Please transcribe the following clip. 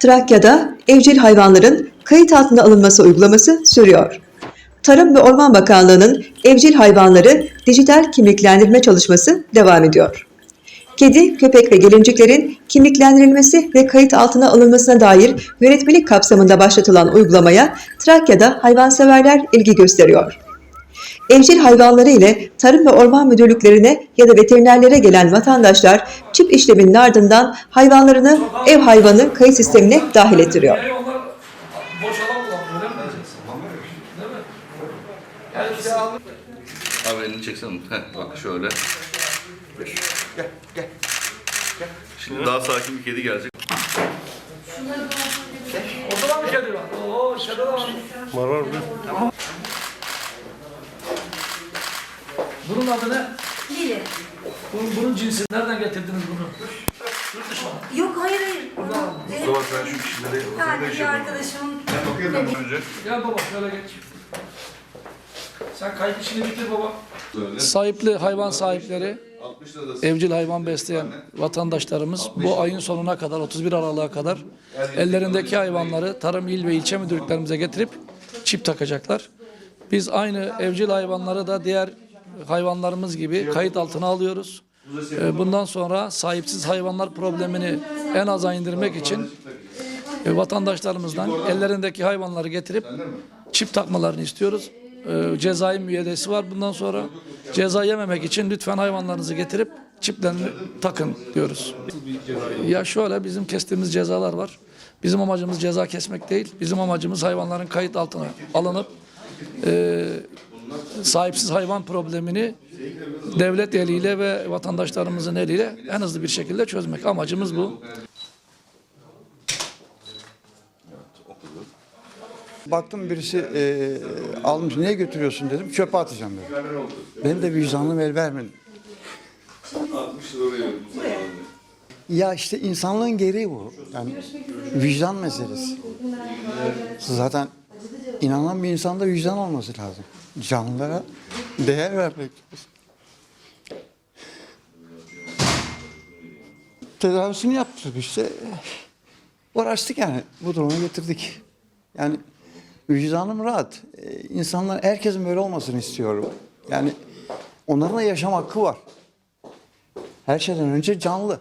Trakya'da evcil hayvanların kayıt altına alınması uygulaması sürüyor. Tarım ve Orman Bakanlığı'nın evcil hayvanları dijital kimliklendirme çalışması devam ediyor. Kedi, köpek ve gelinciklerin kimliklendirilmesi ve kayıt altına alınmasına dair yönetmelik kapsamında başlatılan uygulamaya Trakya'da hayvanseverler ilgi gösteriyor. Evcil hayvanları ile Tarım ve Orman Müdürlüklerine ya da veterinerlere gelen vatandaşlar çip işleminin ardından hayvanlarını ev hayvanı kayıt sistemine dahil ettiriyor. İşte abi. Elini çeksene. Heh, bak şöyle. Gel, gel. Şimdi daha sakin bir kedi gelecek. Orada da mı kedi var? Oo şurada da var. Var var buyur. Bunun adı ne? Lili. Bunun, bunun cinsi. Nereden getirdiniz bunu? Yurt dışı mı? Yok hayır hayır. Benim Mustafa sen şu kişileri tane bir arkadaşımın bakayım ben önce. Gel baba şöyle geç. Sen kayıt işini bitir baba. Sahipli hayvan sahipleri, evcil hayvan besleyen vatandaşlarımız bu ayın sonuna kadar 31 Aralık'a kadar ellerindeki hayvanları tarım il ve ilçe müdürlüklerimize getirip çip takacaklar. Biz aynı evcil hayvanları da diğer hayvanlarımız gibi kayıt altına alıyoruz. Ee, Bundan sonra sahipsiz hayvanlar problemini en aza indirmek için e, vatandaşlarımızdan ellerindeki hayvanları getirip çip takmalarını istiyoruz. E, Cezai müeyyidesi var bundan sonra. Ceza yememek için lütfen hayvanlarınızı getirip çiplerini takın diyoruz. Ya şöyle bizim kestiğimiz cezalar var. Bizim amacımız ceza kesmek değil. Bizim amacımız hayvanların kayıt altına alınıp e, sahipsiz hayvan problemini devlet eliyle ve vatandaşlarımızın eliyle en hızlı bir şekilde çözmek. Amacımız bu. Baktım birisi e, almış. Niye götürüyorsun dedim. Çöpe atacağım dedim. Benim de vicdanım el vermedi. Ya işte insanlığın gereği bu. Yani vicdan meselesi. Zaten inanan bir insanda vicdan olması lazım. Canlılara değer vermek. Tedavisini yaptık işte. Uğraştık yani. Bu duruma getirdik. Yani vicdanım rahat. Ee, insanlar, herkesin böyle olmasını istiyorum. Yani onların da yaşam hakkı var. Her şeyden önce canlı.